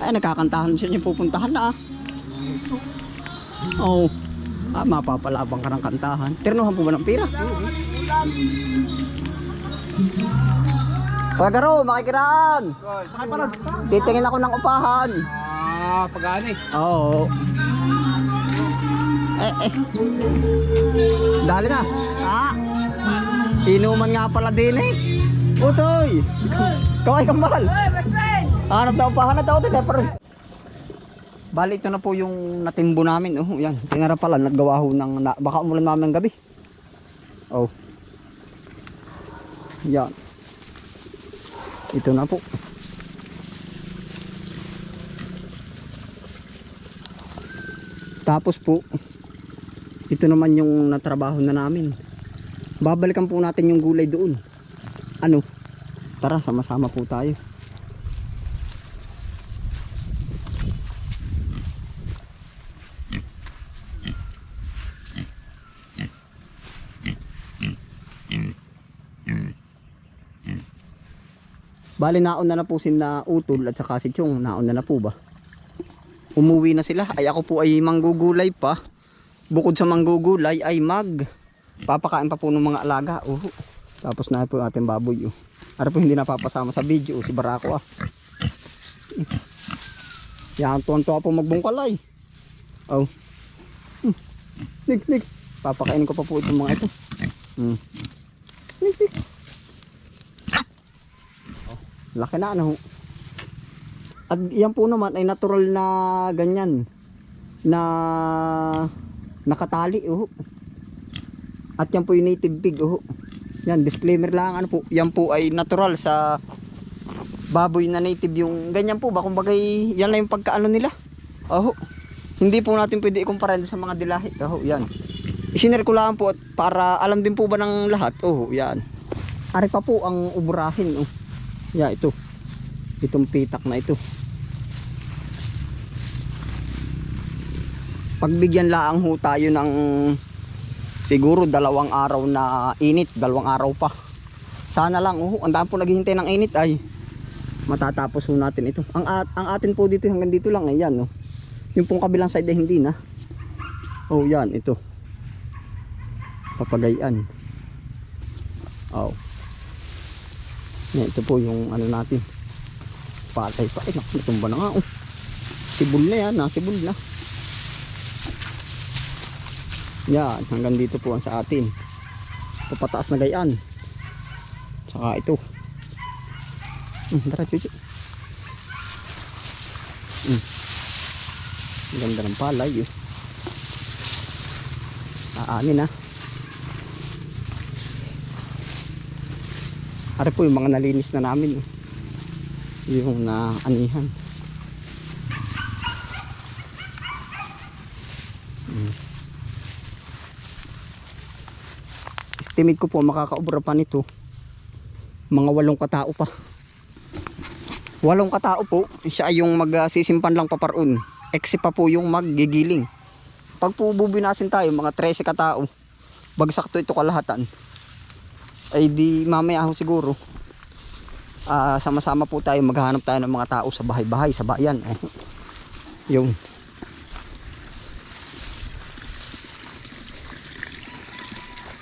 Ay, nagkakantahan siya niya pupuntahan na ah. Oo. Oh. Ah, mapapalabang ka ng kantahan. Ternuhan po ba ng pira? Pagaro, makikiraan. Sakay. Titingin ako ng upahan. Ah, pag-ani. Oo. Eh, eh. Dali na. Ah. Inuman nga pala din eh. Utoy. Kaway kambal. Hanap na upahan na tao. Pero... Bali ito na po yung natimbo namin. Oh, yan. Tinara pala. Naggawa ho ng... Na, baka umulan namin ng gabi. Oh. Yan. Ito na po. Tapos po, ito naman yung natrabaho na namin. Babalikan po natin yung gulay doon. Ano? Tara, sama-sama po tayo. Bali naon na na po si na utol at saka si Chong naon na po ba? Umuwi na sila. Ay ako po ay manggugulay pa. Bukod sa manggugulay ay mag papakain pa po ng mga alaga. Oh. Tapos na po ating baboy. Oh. Ara po hindi napapasama sa video oh, si Barako ah. Yan tuwan-tuwa po magbungkalay. Oh. Hmm. Nig, nig. Papakainin ko pa po itong mga ito. Hmm. Nig, nig. Laki na ano. At yan po naman ay natural na ganyan na nakatali oh. At yan po yung native pig oh. Yan disclaimer lang ano po. Yan po ay natural sa baboy na native yung ganyan po ba kumbaga yan lang yung pagkaano nila. Oh. Hindi po natin pwede ikumpara sa mga dilahi. Oh, yan. Isinare ko lang po at para alam din po ba ng lahat. Oh, yan. Ari pa po ang uburahin oh. Yeah, ito. Itong pitak na ito. Pagbigyan laang ho tayo ng siguro dalawang araw na init, dalawang araw pa. Sana lang, oh, ang dami po naghihintay ng init ay matatapos ho natin ito. Ang, at- ang atin po dito hanggang dito lang, ayan, oh. Yung pong kabilang side ay hindi na. Oh, yan, ito. Papagayan. Oh. Yan, ito po yung ano natin. Patay pa. Eh, naku, natumba na nga. Oh. Sibol na yan. Nasibol na. Yan. Hanggang dito po ang sa atin. Papataas na gayaan. Saka ito. Hmm, tara, chuchu. Hmm. Ang ganda ng palay. Eh. Aanin na. Ari po yung mga nalinis na namin. oh. Yung na anihan. Mm. Estimate ko po makakaubra pa nito. Mga walong katao pa. Walong katao po. Siya yung magsisimpan lang paparoon. Exe pa po yung maggigiling. Pag po bubinasin tayo, mga 13 katao. Bagsak to ito kalahatan ay di mamaya ho siguro. Ah sama-sama po tayo maghahanap tayo ng mga tao sa bahay-bahay sa bayan eh. yung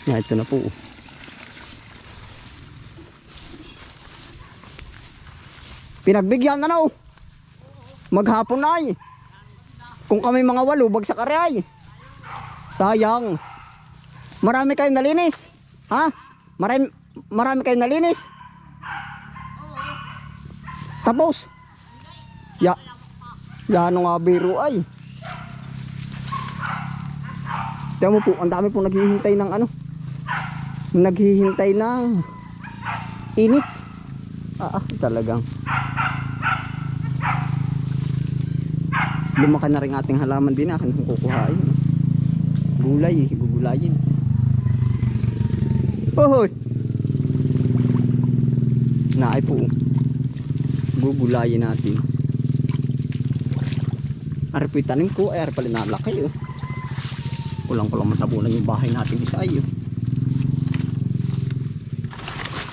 yeah, ito na po. Pinagbigyan na na oh. maghapon na ay. Kung kami mga walo bagsak ari ay. Sayang. Marami kayong nalinis ha Marami, marami kayong nalinis? Tapos? Ya. Ya, ano nga biro ay. Tiyan mo po, ang dami po naghihintay ng ano. Naghihintay ng init. Ah, ah talagang. Lumaki na rin ating halaman din akin kung kukuhain. Gulay, gugulayin. Hoy. Naay po. Gugulayin natin. Ari po yung tanim ko. Ay, ari pala nalaki. Oh. Kulang kulang matabunan yung bahay natin isa ay. Oh.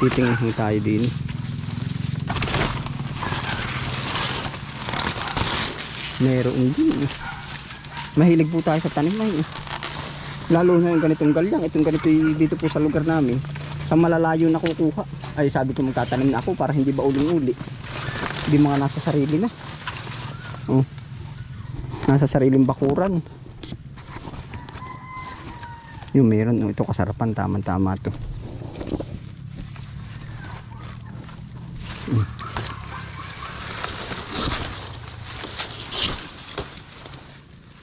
Titingin tayo din. Meron din. eh. Mahilig po tayo sa tanim na yun. Lalo na yung ganitong galyang. Itong ganito dito po sa lugar namin. Sa malalayo na kukuha. Ay sabi ko magtatanim na ako para hindi ba uling-uli. Hindi mga nasa sarili na. Oh. Nasa sariling bakuran. Yung meron. Oh, ito kasarapan. Tama-tama to.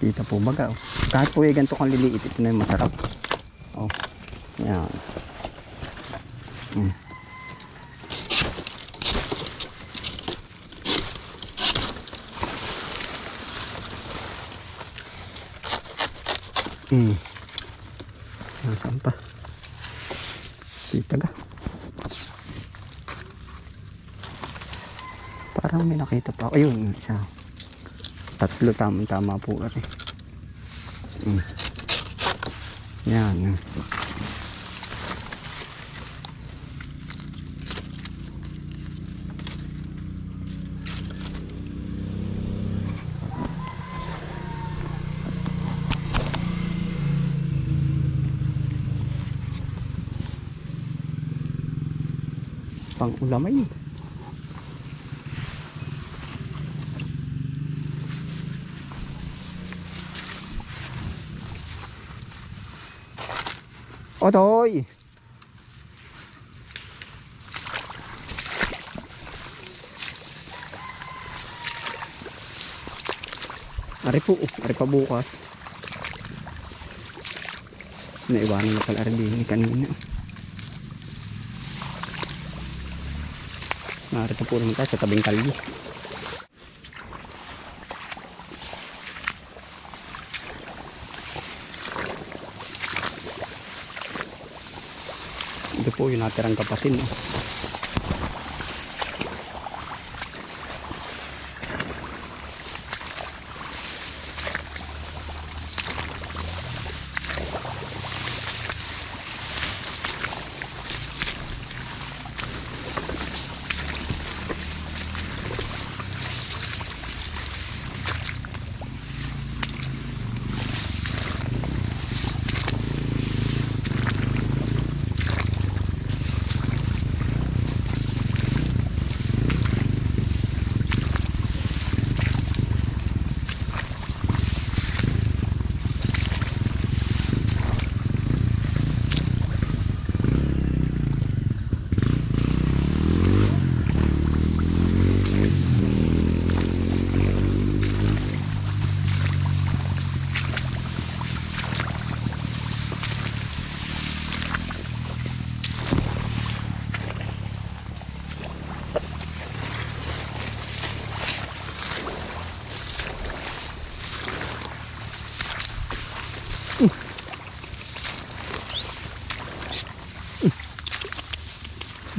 Kita po baga. Oh. Kahit po yung ganito kang liliit, ito na yung masarap. Oh. Yan. Mm. Mm. Nasaan pa? Kita ka. Parang may nakita pa. Ayun, isa. Tatlo tamang tama po rin. Mm. Yan. Pang ulamay. Otoy! Ari po, ari pa bukas. Naiwanan na pala rin din kanina. Narito po naman tayo sa tabing kalye. Ito po yung natirang kapasin. No?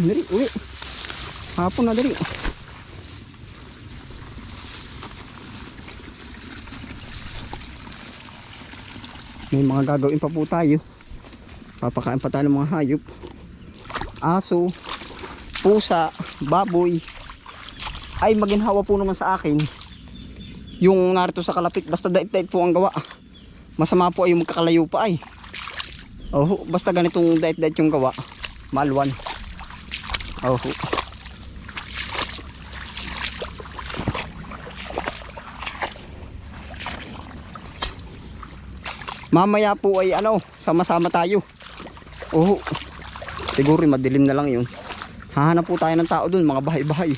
Dali, uwi. Hapon na dali. May mga gagawin pa po tayo. Papakain pa tayo ng mga hayop. Aso, pusa, baboy. Ay, maginhawa po naman sa akin. Yung narito sa kalapit, basta dait-dait po ang gawa. Masama po ay yung magkakalayo pa ay. Oh, basta ganitong dait-dait yung gawa. Malwan. Oh. Mamaya po ay ano, sama-sama tayo. Oh. Siguro madilim na lang 'yun. Hahanap po tayo ng tao dun, mga bahay-bahay.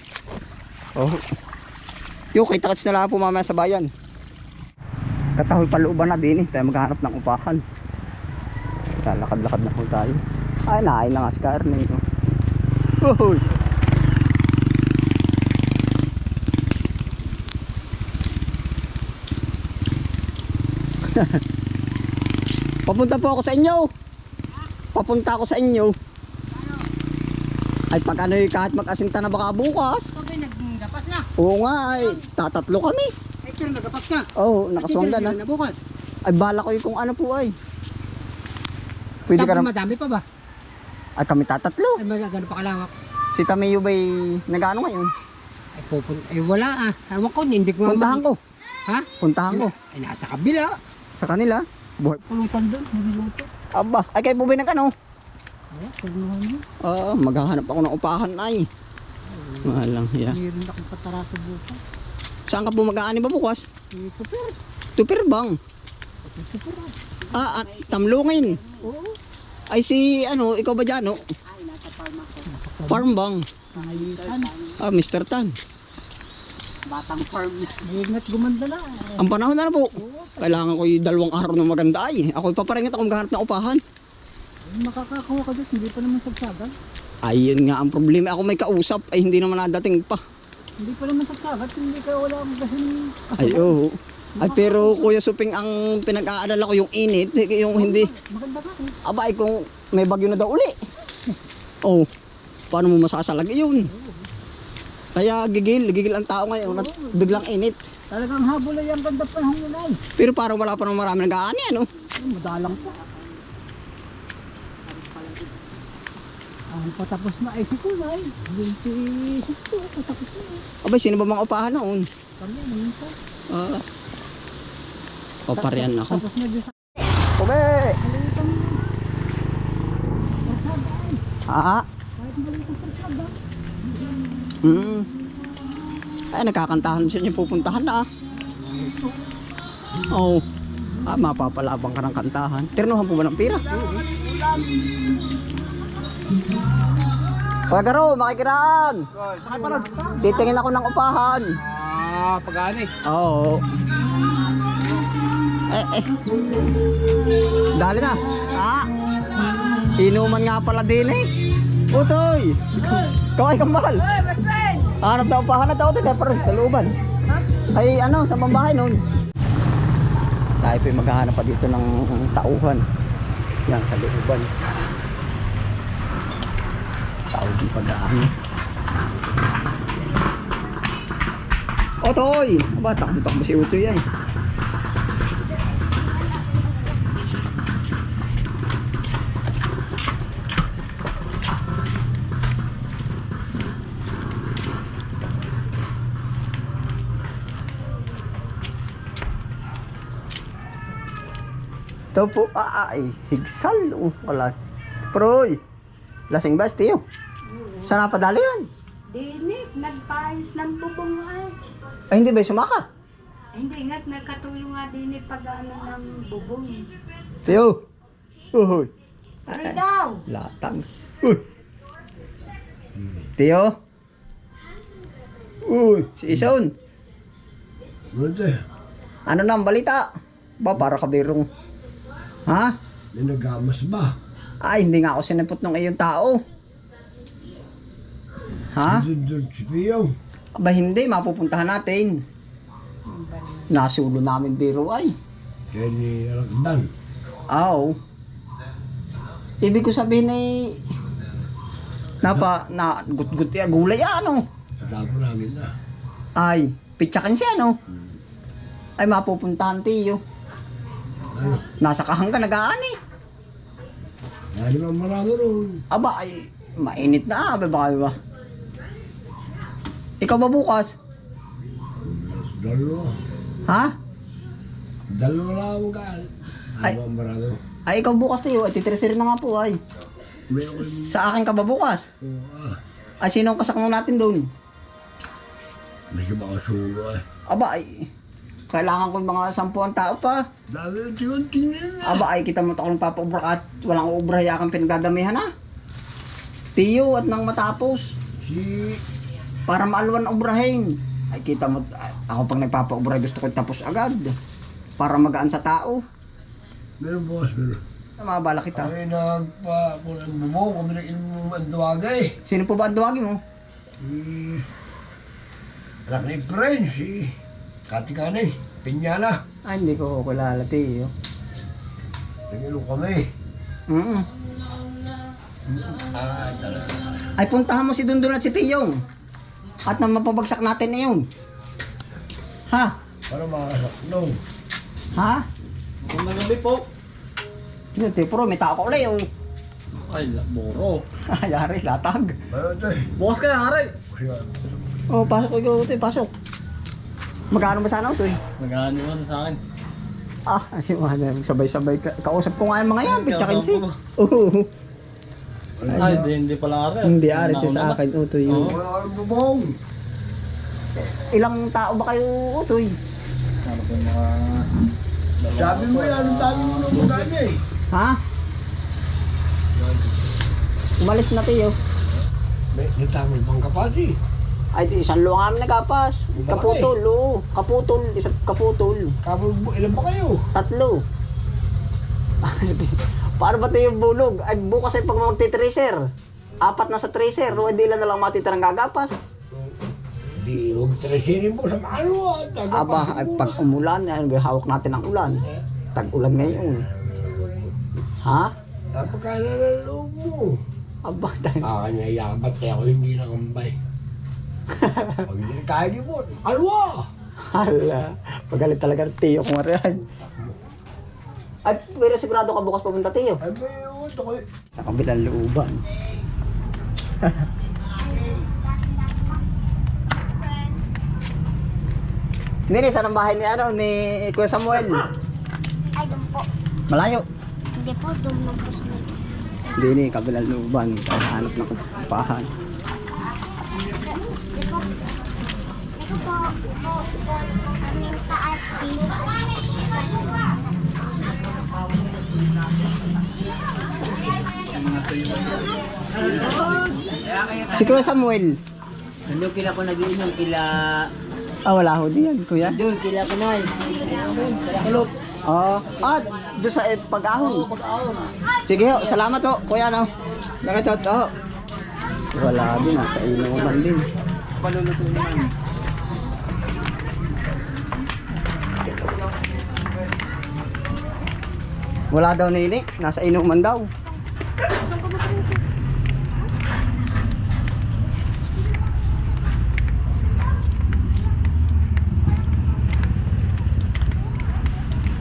Oh. Yo, kita kits na lang po mamaya sa bayan. Katahoy palooban na din eh, tayo maghahanap ng upahan. Lalakad-lakad na po tayo. Ay, naay na nga si Carne. Oh. Uy. Papunta po ako sa inyo. Papunta ako sa inyo. Ay pag ano eh, kahit mag-asinta na baka bukas. Sabi, naggapas na. Oo nga ay tatatlo kami. Eh, pero nagapas ka. Oo, nakaswangga na. na bukas. Ay bala ko yung kung ano po ay. Pwede ka Tapos na. madami pa ba? Ay kami tatatlo. Ay, magagano pa kalawak. Si Tamiyo ba'y nagano ngayon? Ay, pupun. Ay, wala ah. Ewan ko, hindi ko Puntahan ko. Ha? Puntahan ko. Ay, nasa kabila. Sa kanila. Buhay. Pulutan doon, niluluto. Aba, ay kayo bubay ng ano? Oo, pagluhan mo. Oo, maghahanap ako ng upahan ay. Malang, yeah. Meron akong kataraso bukas. Saan ka po mag-aani ba bukas? Ito pero. Tupirbang. Ito pero. Ah, at tamlungin. Oo. Ay si, ano, ikaw ba dyan, no? Nasa farm. Farm bang? Pangayitan. Ah, Mr. Tan. Batang farm. Ingat gumanda na. Ang panahon na na po. Kailangan ko yung dalawang araw na maganda ay. Ako ipaparingit ako maghanap ng upahan. Makakakuha ka doon, hindi pa naman sagsagan. Ayun nga ang problema. Ako may kausap ay hindi naman nadating pa. Hindi pa naman sagsagan, hindi ka wala akong kasing Ay, oo. Ay, pero Kuya Suping, ang pinag-aalala ko yung init, yung hindi. Maganda ka eh. Aba, ay kung may bagyo na daw uli. Oh, paano mo masasalag yun? Kaya gigil, gigil ang tao ngayon at biglang init. Talagang habol ay ang ganda panahon yun ay. Pero parang wala pa nang marami nag-aani, ano? Ay, Madalang pa. Ang patapos na ay si Kulay. Yung si Sisto, patapos na eh. Abay, sino ba mga upahan noon? Kami, minsan. Ah. Paparian ako. Tapos na sa Ube! Ah, Kahit maliit ang. Hmm. Ay, nagkakantahan siya niya pupuntahan na ah. Oo. Oh. Ah, mapapalabang ka ng kantahan. Ternuhan po ba ng pira? Pagaro, makikiraan. Sakay pa. Titingin ako ng upahan. Ah, pag-ani. Oo. Eh, eh. Dali na. Ah. Inuman nga pala din eh. Utoy. Kaway kang mahal. Hanap na upahan na tao tayo pero sa looban. Ay ano, sa pambahay noon. Tayo pa maghahanap pa dito ng tauhan. Yan sa looban. Tao di pag-aano. Otoy! Aba, takbo-takbo si Utoy yan. Ito po, ah, ay, higsal. Oh, wala. Proy, lasing ba, Tiyo? Saan napadali yan? Dinik, nagpaayos ng bubong ay. Ay, hindi ba yung sumaka? Ay, Hindi nga't nagkatulong nga dinik pag ano ng bubong. Tiyo. Uy. Ano daw? Latag. Uy. Tiyo. Uy, si Ison. Ano na ang balita? Ba, para kabirong. Ha? may nagamas ba? Ay, hindi nga ako sinipot ng iyong tao. Ha? Si. Aba, hindi. Mapupuntahan natin. Nasulo namin biro ay. Kaya ni Alakdan. Aw. Ibig ko sabihin ay napa na gut-gut ya gulay ah, ano. Tapo namin na. Ay, pitsakan siya no. Ay mapupuntahan tiyo. Ano? Nasa kahangga nag-aani. Lalo naman marami ron. Aba ay mainit na ah, baka ba? Ikaw ba bukas? Dalawa. Ha? Dalawa lang ang kaan. Ay. Ang marami ron? Ay ikaw bukas tiyo, ay titirisirin na nga po ay. Meron Sa akin ka ba bukas? yung, ah, Ay sino ang kasakmo natin doon? may makasulo eh. Aba ay kailangan ko yung mga sampuan tao pa. Dami yung tigunting na. Aba ay kita mo to akong papaubra at walang ubra yakang pinagdadamihan na. Tiyo at nang matapos Si, para maalwan ang ubrahin. Ay kita mo ah, ako pag nagpapaubra gusto ko tapos agad para magaan sa tao. meron boss, meron. Mabala kita. Ay, nagpa, kung bubong, kami nag-inom ang duwagay. Sino po ba ang duwagin mo? Si, anak ni Pren, si Katikanay, Pinyala. Ay hindi ko kilala tiyo. Nag-inom kami. Mm Ah, talaga. Ay puntahan mo si Dundun at si Piyong. At na mapabagsak natin na yun. Ha? Para makakasaknong. Ha? Kung nagabi po. Yun, tiyo pro, may tao ka ulit oh. Ay, moro. Ayari, latag. Ano ito eh? Bukas ka na, aray. Kasi, Oh, pasok ko tiyo, pasok. Magkano ba sana ito eh? Nagano mo sa akin. Ah, ay, mga sabay-sabay. ka- Kausap ko nga yung mga yan, pitsakin si. Kausap Oo. Ay, hindi, hindi pala ari. Hindi ari ito sa akin, utoy. Oo. Bubong. Ilang tao ba kayo, utoy? Ano po yung mga... Sabi mo yan, ang dami mo nung magana eh. Ha? Umalis na tayo. May natawag bang kapati? Ay, di, isang luwa kami nagapas. Kaputol, oo. Kaputol, isa kaputol. Mo, ilan ba kayo? Tatlo. Paano ba tayo bulog? Ay, bukas ay pag magti-tracer. Apat na sa tracer, o hindi lang na lang matitirang gagapas. Di, huwag tresirin mo sa malo ah. Aba, ay pag umulan, ay, hawak natin ang ulan. Tag-ulan ngayon. Ha? Tapos ka na ng loob mo. Aba, tayo. Ah, kanya yabat kaya ako hindi nakambay. Pag hindi kaya di mo, alwa! Hala, pagalit talaga ng tiyo kung ariyan. Ay, pero sigurado ka bukas pupunta tiyo. Ay, may uto ko. Sa kabilang looban. Nini, saan ang bahay ni ano, ni Kuya Samuel? Ay, doon po. Malayo. Hindi po, doon lang po sa. Hindi ni, kabilang looban. Hanap ng kumpahan. Ito po. Ito po. Ito po. Kaming taat. Si Kuya Samuel. Ano kila ko nag-iinom kila... Ah, wala ho diyan, Kuya. Doon kila ko na. Kulop. Oh, ah, doon sa eh, pag-ahon. Sige ho, salamat ho, Kuya no. Nakatot ho. Wala din, nasa inuman din. Paluluto Wala daw nini, nasa inuman daw.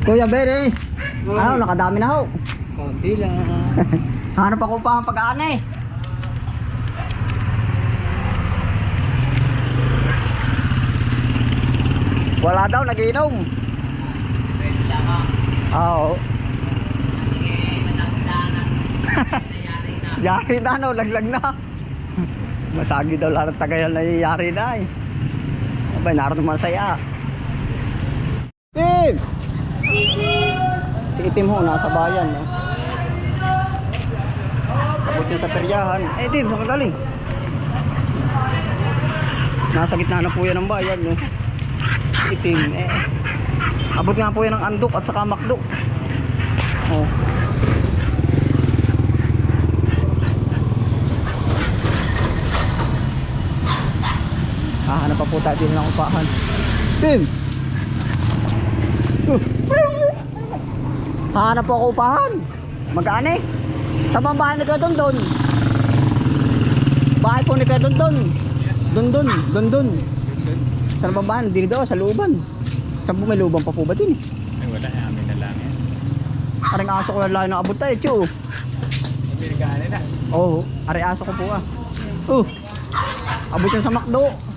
Kuya Bere, ano, nakadami na ho. Konti lang. Hanap ako pa ang pag-aana eh. Wala daw, nagiinom. Oo. Yari na no, laglag na. Masagi daw lahat tagayan na yari na eh. Abay, naroon naman saya. Tim! Si Itim ho, nasa bayan. No? Abot yun sa peryahan. Eh, Tim, galing? Nasa gitna na po yan ng bayan. No? Itim, eh. Abot nga po yan ng andok at saka makdo. Oh. Ah, ano pa po tayo din ng upahan. Tim! Uh. Hanap po ako upahan. Magkano eh? Sa bang bahay ni Kuya Dondon? Bahay po ni Kuya Dondon. Dondon, Dondon. Sa bang bahay? Dili daw, sa looban. Saan po may looban pa po ba din eh? Ay, wala. Amin na lang yan. Aring aso ko lang na abot tayo, tiyo. Pinagkaanin na. Oo, oh, aring aso ko po ah. Oh, abot yan sa McDo.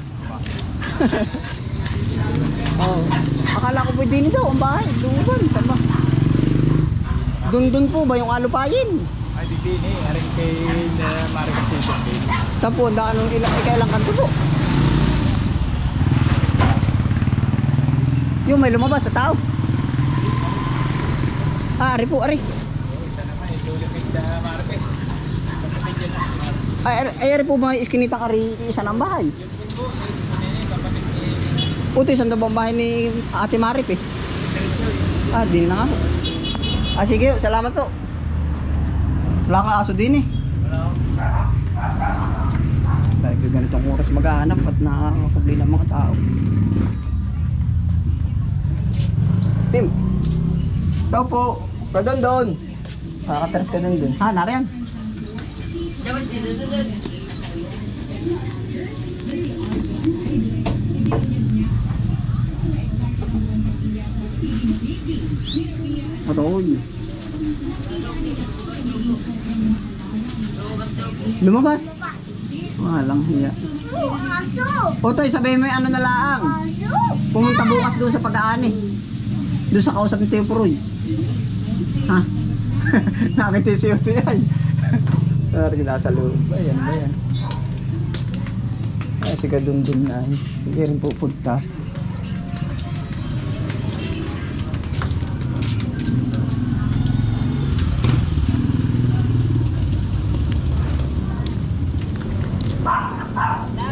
oh, akala ko pwede nito ang bahay, looban, saan ba? Dundun po ba yung alupayin? Ay, di din eh. Aring kay uh, Marika City. Saan po, daan ng ilang, ikailang kanto po? Yung may lumabas sa tao. Ah, ari po, ari. Ay, ay, ari po ba yung iskinitang ari isa ng bahay? Puto, isang daw bahay ni Ate Marip eh. Ah, di na nga. Ah, sige, salamat po. Wala kang aso din eh. Dahil ko ganitong oras maghahanap at nakakakubli ng mga tao. Tim. Ito po. Pardon doon. Nakakateres ka doon doon. Ha, nariyan. Matoy. Lumabas. Walang hiya. Aso! Otoy, sabihin mo yung ano na laang. Aso! Pumunta bukas doon sa pag-aani. Doon sa kausap ni Teo Puroy. Ha? Nakita si Otoy ay. Sorry, nasa loob. Ayan, ayan. Ay, si Kadundun na ay. Hindi rin pupunta.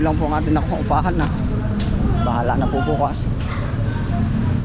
lang po ang ating nakukupahan na. Bahala na po bukas.